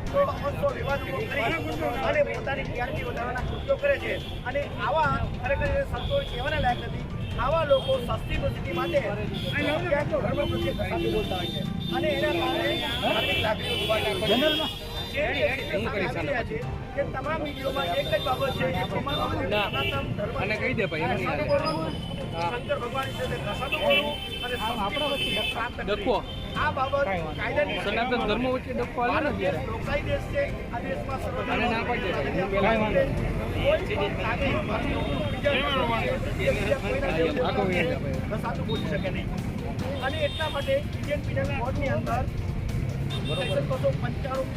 થોડો અમસ્તો વિવાદ અને પોતાની ટીઆરપી વધારવાના કૃત્યો કરે છે. અને આવા ખરેખર એ સંતો કહેવાના લાયક નથી. આવા લોકો સસ્તી પ્રસિદ્ધિ માટે અને એના કારણે આવી અને કહી દે ભાઈ, ડખો. આ બાબત કાયદાની સનાતન ધર્મ વચ્ચે ડખો હાલે ને છે આ દેશમાં અને એટલા માટે ઇન્ડિયન પિનલ કોડની અંદર સેક્શન બસો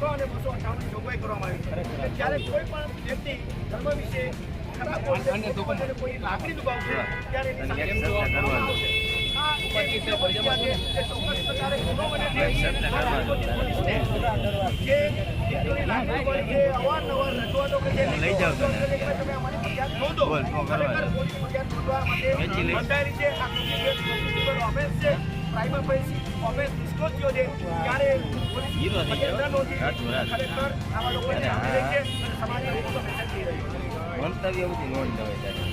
અને બસો અઠાવનની જોગવાઈ કરવામાં આવી છે જ્યારે કોઈ પણ વ્યક્તિ ધર્મ વિશે ખરાબ કોઈ લાગણી દુભાવશે ત્યારે એની સામે લઈ જાઓ તમે. પ્રાઇમર ફેસી ઓફેન્સ ડિસ્ક્લોઝ થયો છે. ત્યારે. ખરેખર આવા લોકોને જાણી રહી છે અને સમાજને થઈ છે. મંતવ્ય બધી નોંધ લેવાય ત્યારે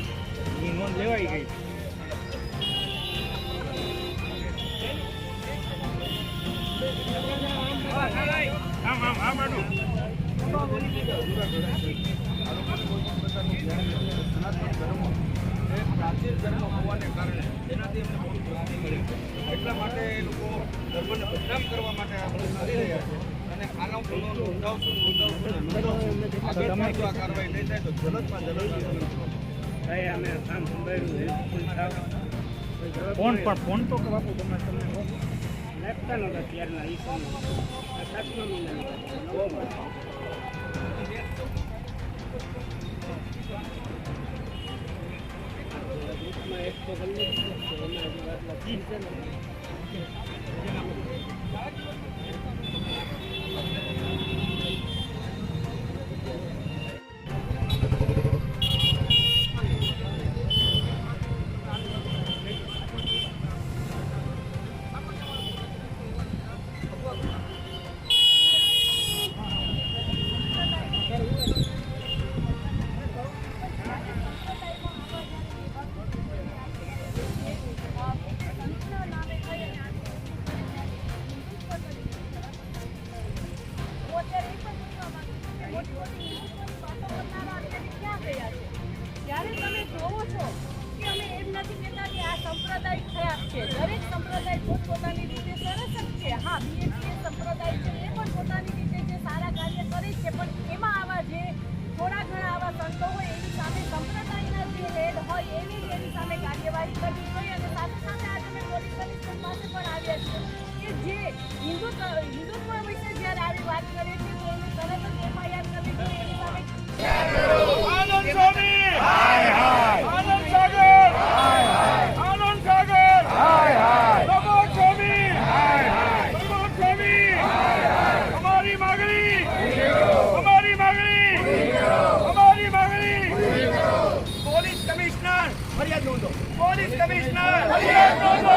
ઈ નોંધ લેવાઈ ગઈ. પ્રાચીન ધર્મ હોવાને કારણે આ કાર્યવાહી ફોન પણ, ફોન તો બાપુ, તમે તમને. લાગતા નહોતા ત્યારના. ગ્રુપમાં એક તો એના હજુ છે ને. કરવી જોઈએ અને આજે અમે પોલીસ કમિશનર પણ આવ્યા છીએ. કે જે હિન્દુત્વ હિન્દુત્વ વિશે જ્યારે આવી વાત કરીએ છે તો એને તરત જ એફઆઈઆર કરવી જોઈએ એની સામે આનંદ સ્વામી હાય હાય આનંદ સાગર હાય હાય આનંદ સાગર હાય હાય પ્રમોદ સ્વામી હાય હાય પ્રમોદ સ્વામી હાય હાય અમારી માગણી અમારી માગણી અમારી માગણી પોલીસ કમિશનર ફરિયાદ નોંધો પોલીસ